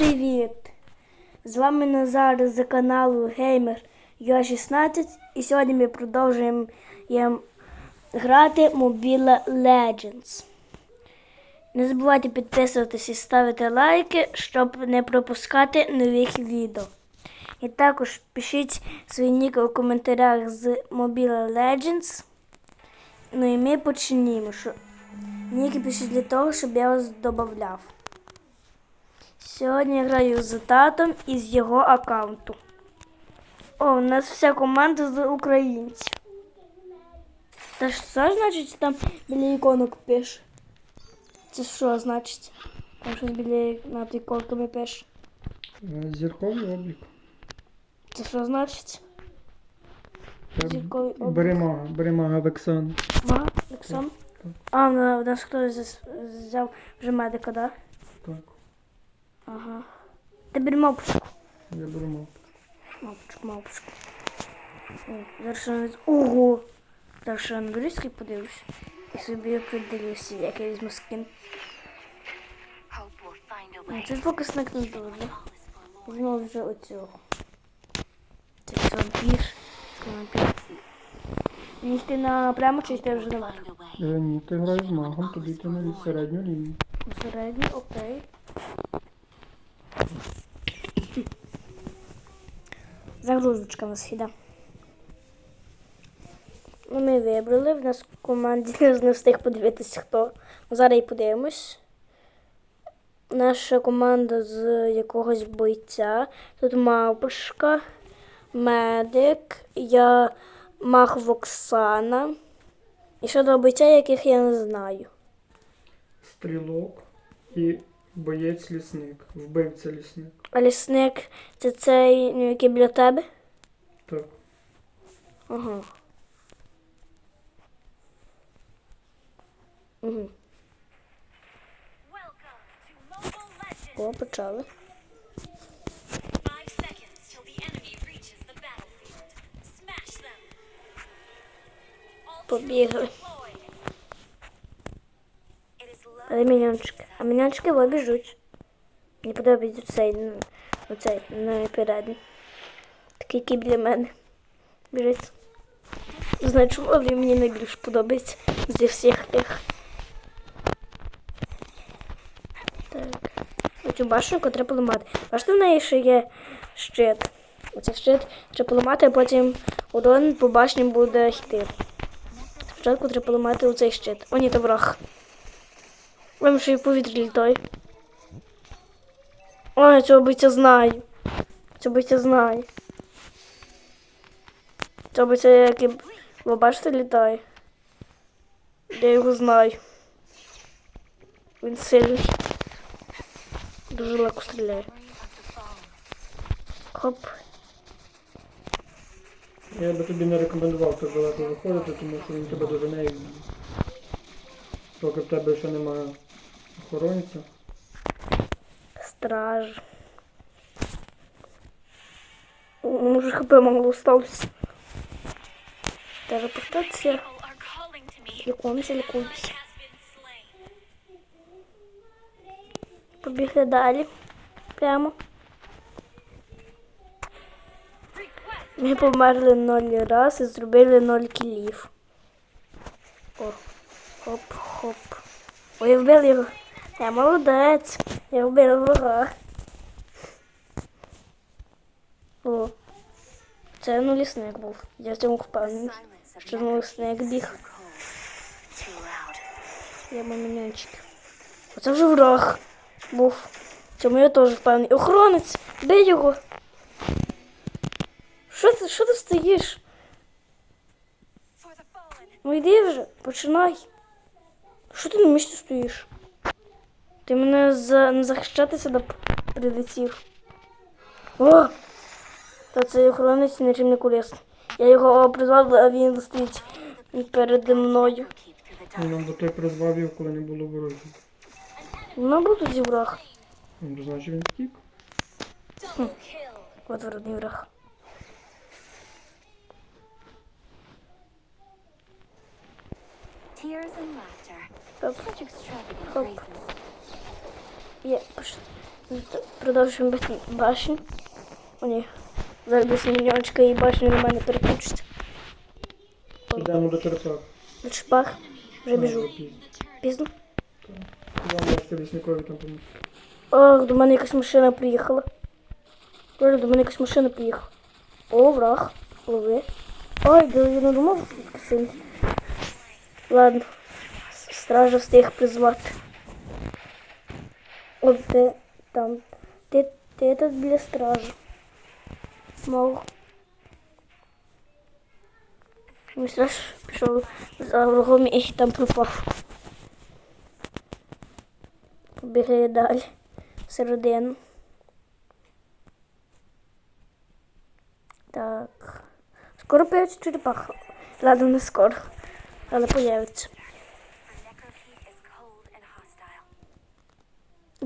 привіт! З вами Назар з каналу Gamer Я16 і сьогодні ми продовжуємо єм, грати Mobile Legends. Не забувайте підписуватись і ставити лайки, щоб не пропускати нових відео. І також пишіть свої ніки у коментарях з Mobile Legends. Ну і ми почнімо. Ніки пишіть для того, щоб я вас додавав. Сьогодні я граю з татом і з його аккаунту. О, у нас вся команда з українців. Та що це значить там біля іконок пише? Це що значить? Там щось біля над іконками пише. Е, Зірковий облік. Це що значить? Зірковий облік. Бери мага Вексан. Ага, так. А, в на- нас хтось взяв вже медика, да? Так, Ага. Ти бери мавпочку. я беру мав. Мавпочку, мавпочку. О, Зараз ще на- Ого! Зараз ще на англійський подивлюсь. І собі определюся, як я візьму скін. Hope will find a Ну, way. Це ж поки снек не дуже. Візьму вже оцього. Це вампір. Це вампір. Мені йти на прямо чи йти вже наверх? Find a way. Е, ні, ти граєш магом, тоді ти на середню лінію. Посередньо, окей. Загрузочка у нас іде. Ну, ми вибрали. В нас в команді не встиг подивитися хто. Ну, Зараз і подивимось. Наша команда з якогось бойця. Тут мавпушка, медик, я мах Воксана. І ще два бойця, яких я не знаю. Стрілок і боєць лісник. Вбивця лісник. А лісник це цей, ну, який біля тебе? Так. Ага. Угу. О, почали. Five Але міньончики. А міньончики во біжуть. Мені подобається цей, ну, оцей, напередній. Такий, який біля мене. Біжить. Знаю, чому, він мені найбільше подобається зі всіх тих. Так. Оцю башенку треба поламати. Бачите, в неї ще є щит. Оцей щит треба поламати, а потім урон по башні буде йти. Спочатку треба поламати оцей щит. О, ні, то враг. Вам ще й в повітрі літай. Ой, цього бойця знаю. Цього бойця знаю. Цього бойця, як і ви бачите, літає. Я його знаю. Він сильний. Дуже легко стріляє. Хоп. Я би тобі не рекомендував так далеко виходити, тому що він тебе дожене і поки в тебе ще немає охоронця. Страж. Може, хп мало осталось. Are calling. Лікуємося, лікуємося. Побігли далі. Прямо. Ми померли ноль раз і зробили ноль кілів. О, хоп, хоп. Ой, вбив його. Я молодець. Я вбив ворога. О. Це ну лісник був. Я в цьому впевнений. Що ну лісник біг. Я мамінянчик. Оце вже враг був. Цьому я теж впевнений. Охоронець! Бий його! Що ти, що ти стоїш? Ну йди вже, починай. Що ти на місці стоїш? Ти мене за... не захищати сюди прилетів. О! Та цей охоронець нічим не корисний. Я його призвав, а він стоїть переді мною. Through. Ну, бо той призвав його, коли не було ворогів. Ну, був тоді враг. Ну, значить він втік. Kill. От вродний враг. Tears and laughter. Such extravagant Hope. Є. Продовжуємо бити башню. О, ні. Зараз десь міньончика і башня на мене переключиться. Йдемо до черепах. До шпах. Вже біжу. Пізно. Вам там. Ох, до мене якась машина приїхала. Боже, до мене якась машина приїхала. О, враг. Лови. Ой, да я не думав сильно. Ладно. Стража встиг призвати. От ти там. Ти, ти тут біля стражі. Мов. Мій страж пішов за врагом і там пропав. Побігли далі. Середину. Так. Скоро появиться черепаха. Ладно, не скоро. Але появиться. For necroheat is cold and hostile.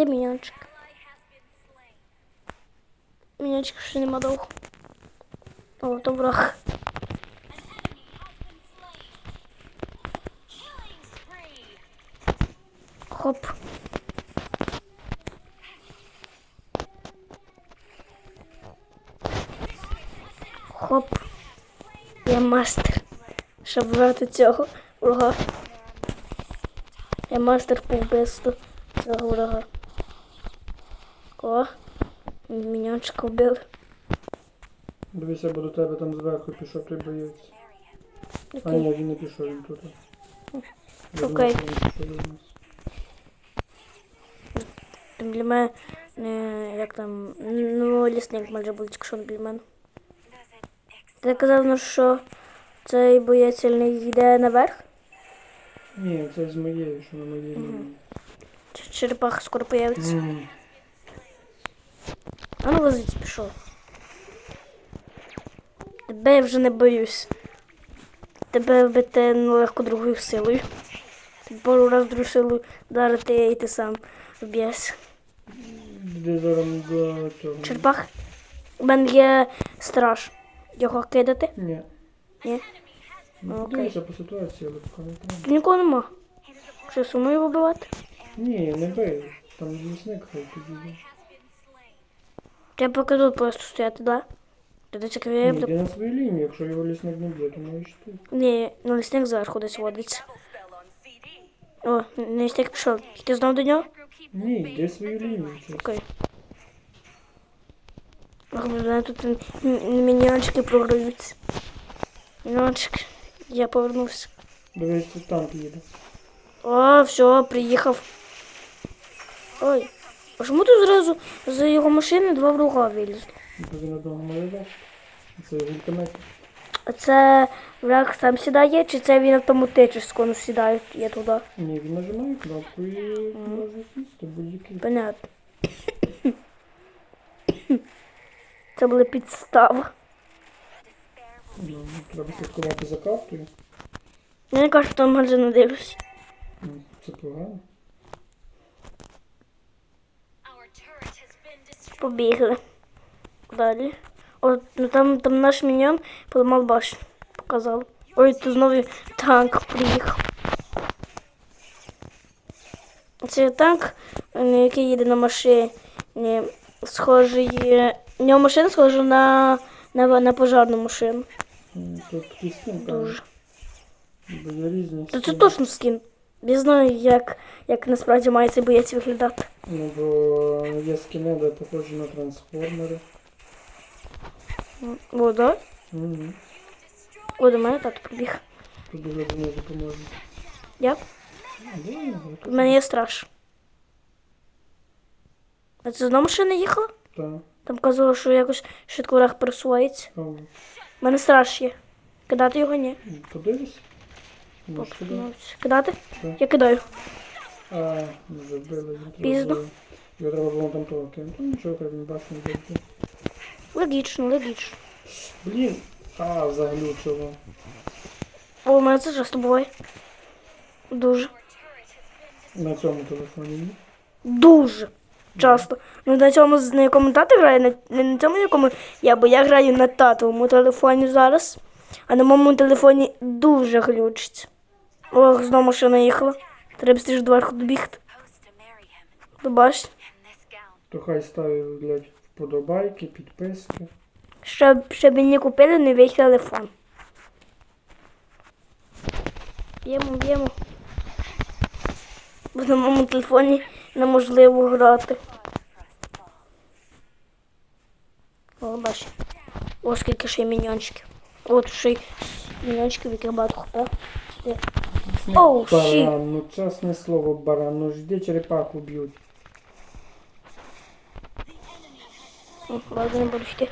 Been slain. Мінянчик ще нема довго. О, то враг. Хоп. Хоп. Я мастер. Щоб вбивати цього врага. Я мастер по вбивству цього врага. О, мінянчика вбили. Дивися, бо до тебе там зверху пішов той боєць. А ні, він не пішов, він тут. Окей. Там для мене, е, як там, ну, лісник майже буде, якщо не для мене. Ти казав, ну, що цей боєць сильний йде наверх? Ні, це з моєї, що на моїй. Ч- Черепаха скоро появиться. М, А ну лазить пішов. Тебе я вже не боюсь. Тебе вбити нелегко другою силою. Пару раз другу силу вдарити і ти сам цього? Черепах. У мене є страж. Його кидати? Ні. Ні. Ну, Окей. Подивися по ситуації, але поки не треба. Тут нікого нема. Що сумою вибивати? Ні, не бий. Там лісник хай підійде. Я поки тут просто стояти, да? Тоді це Ні, криває. йди на свою лінію, якщо його лісник не б'є, то маєш ти. Ні, ну лісник зверху десь водиться. О, не лісник пішов. Ти знов до нього? Ні, йди свою лінію. чесно. Окей. Ах, мене тут м- м- міньончики програються. Міньончик. Я повернувся. Дивись, тут танк їде. О, все, приїхав. Ой. А чому тут зразу з його машини два врага вилізли? Це. А це враг сам сідає, чи це він автоматично сідає я туди? Ні, він нажимає кнопку і може сісти будь-який. Понятно. Це була підстава. Ну, треба слідкувати за картою. Я не кажу, що там майже не дивлюсь. Ну, Це погано. Побігли. Далі. О, ну там, там наш міньон поламав башню. Показав. Ой, тут знову танк приїхав. Це танк, е, який їде на машині. Схожий. У нього машина схожа на, на, на пожарну машину. Тут скін, Дуже. Це точно скін. Я знаю, як, як насправді має цей боєць виглядати. Ну, бо є скіни, де похожі на трансформери. О, да? Угу. О, до мене тато прибіг. Тут дуже не допоможе. Як? У мене є страж. А це знову машина їхала? Так. Там казало, що якось швидко враг пересувається. У мене страж є. Кидати його ні. подивись. Кидати? Я кидаю. А, треба Пізно. Його треба було там того кинути. Нічого, він башню вбити. Логічно, логічно. Блін. А, заглючило. О, у мене це часто буває. Дуже. На цьому телефоні ні. Дуже часто. Ну на цьому на якому тато грає, на, не на цьому якому я, бо я граю на татовому телефоні зараз. А на моєму телефоні дуже глючить. Ох, знову машина їхала. Треба стіж до верху добігти. Supposed to marry him До башні. in this gown. То хай ставлять вподобайки, підписки. Щоб, щоб мені купили новий телефон. Б'ємо, б'ємо. Бо на моєму телефоні неможливо грати. О, бач. О, скільки ще й міньончиків. От ще й міньончиків, яких багато хп. Оу, щі. баран, ну чесне слово, баран, ну жди черепаху б'ють. Ладно, не буду йти.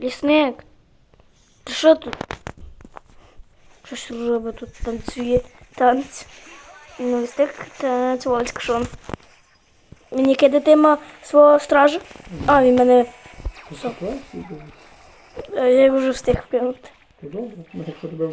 Лісник. Ти що тут? Щось робить тут танцює танець. Ну, лісник танцював кшон. Мені кидатиме свого стража. А, він мене. Е, Я його вже встиг вкинути. То добре, ну якщо тебе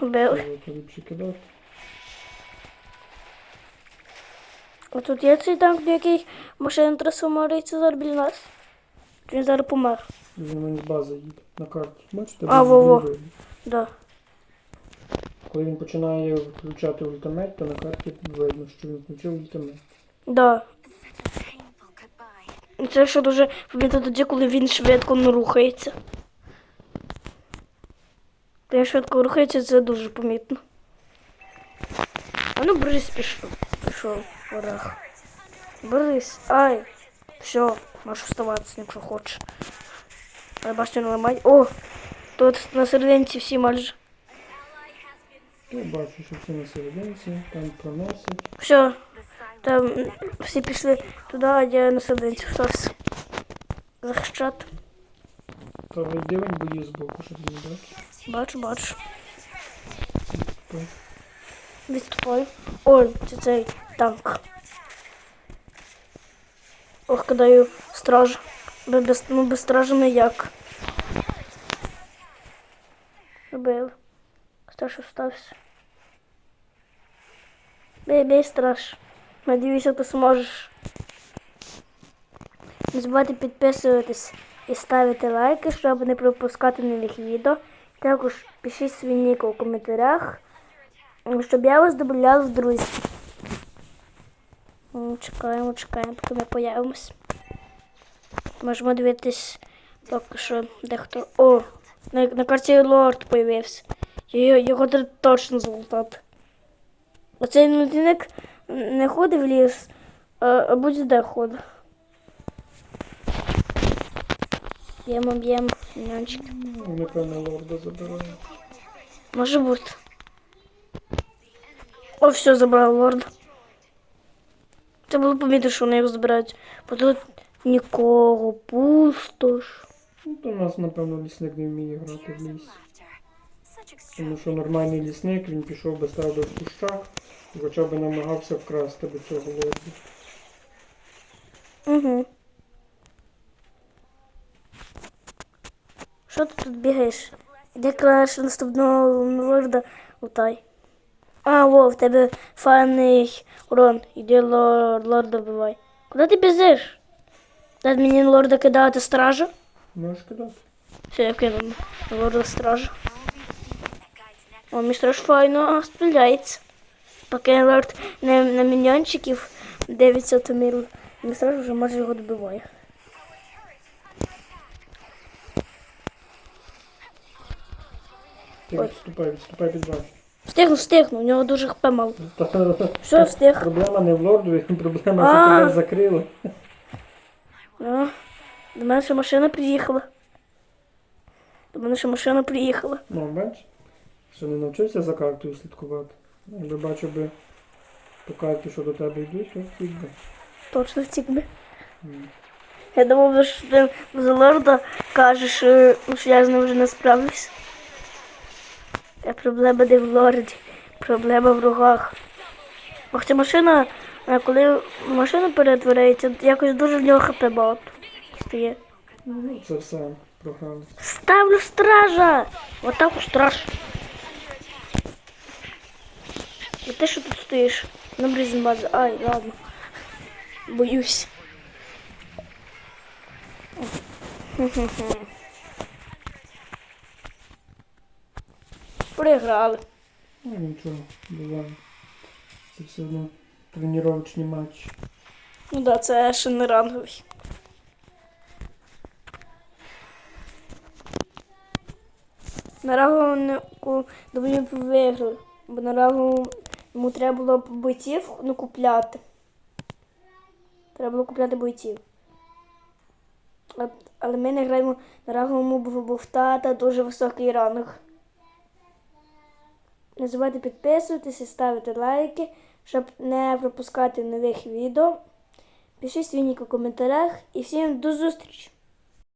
Вбили. то ліпше кидати. А тут є цей танк, який машина трансформується зараз біля нас. Він зараз помер. Він мені з бази їде на карті. Бачите, А, він во-во. Да. Коли він починає включати ультимейт, то на карті видно, що він включив ультимейт. Да. Painful goodbye. Це ще дуже помітно тоді, коли він швидко не рухається. Він швидко рухається, це дуже помітно. А ну Борис пішов. Пішов, ворог. Борис, ай. Все, можеш вставатися, якщо хочеш. Але бачите, не ламай. О! Тут на серединці всі майже. Я бачу, що всі на серединці, там проносять. Все, там всі пішли туди, а я на серединці встався. Захищати. Та ви дивень бої збоку, щоб не бачити. Бачу, бачу. Так. Відступаю. Ой, це цей танк. Ох, кидаю стражу. Бо без, ну, без стражі ніяк. Робили. Страж остався. Бей, бей, страж. Надіюся, ти зможеш. Не забувайте підписуватись і ставити лайки, щоб не пропускати нових відео. Також пишіть свій нік у коментарях щоб я вас додавала в друзі. Чекаємо, чекаємо, поки ми появимось. Можемо дивитись поки що дехто. О! На, на карті лорд появився. Його, його треба точно золотати. Оцей людинок не ходить в ліс, а, будь-де ходить. Б'ємо, б'ємо, міньончики. Ну, напевно, лорда забирають. Може бути. О, все, забрав лорда. Це було помітно, що вони його збирають. Бо тут нікого, пустош. Ну, то у нас, напевно, лісник не вміє грати в ліс. Тому що нормальний лісник, він пішов би став би в кущах і хоча б намагався вкрасти би цього лорда. Угу. Що ти тут бігаєш? Іди краще наступного лорда лутай. А, во, в тебе файний урон. Іди лор, лорда вбивай. Куди ти біжиш? Дай мені лорда кидати стражу. Можеш кидати? Все, я кинув на лорда стражу. О, мій страж файно стріляється. Поки лорд на, на міньончиків дивиться, то мій, мій страж вже може його добиває. Ти відступай, відступай під башню. Встигну, встигну, у нього дуже хп мало. Все, встиг. Проблема не в лорду, проблема, що тебе закрили. А, до мене ще машина приїхала. До мене ще машина приїхала. Ну, бач, що не навчився за картою слідкувати. Якби бачив би по карті, що до тебе йдуть, то втік би. Точно втік би. М. Я думав, що ти за лорда кажеш, е, що я з ним вже не справлюсь. Та проблема не в лорді, проблема в рогах. Бо ця машина, е, коли машина перетворюється, якось дуже в нього хп багато стає. Ну, це все програли. Ставлю стража! Отак у страж. А ти що тут стоїш? На бризін база. Ай, ладно. Боюсь. Проіграли. Ну нічого, буває. Це все одно тренувальні матчі. Ну да, це ще не ранговий. На рангову доволі б виграли, бо на рангову йому треба було б бойців ну, купляти. Треба було купляти бойців. Але ми не граємо на ранговому, бо в тата дуже високий ранг. Не забувайте підписуватися, ставити лайки, щоб не пропускати нових відео. Пишіть свій у коментарях і всім до зустрічі!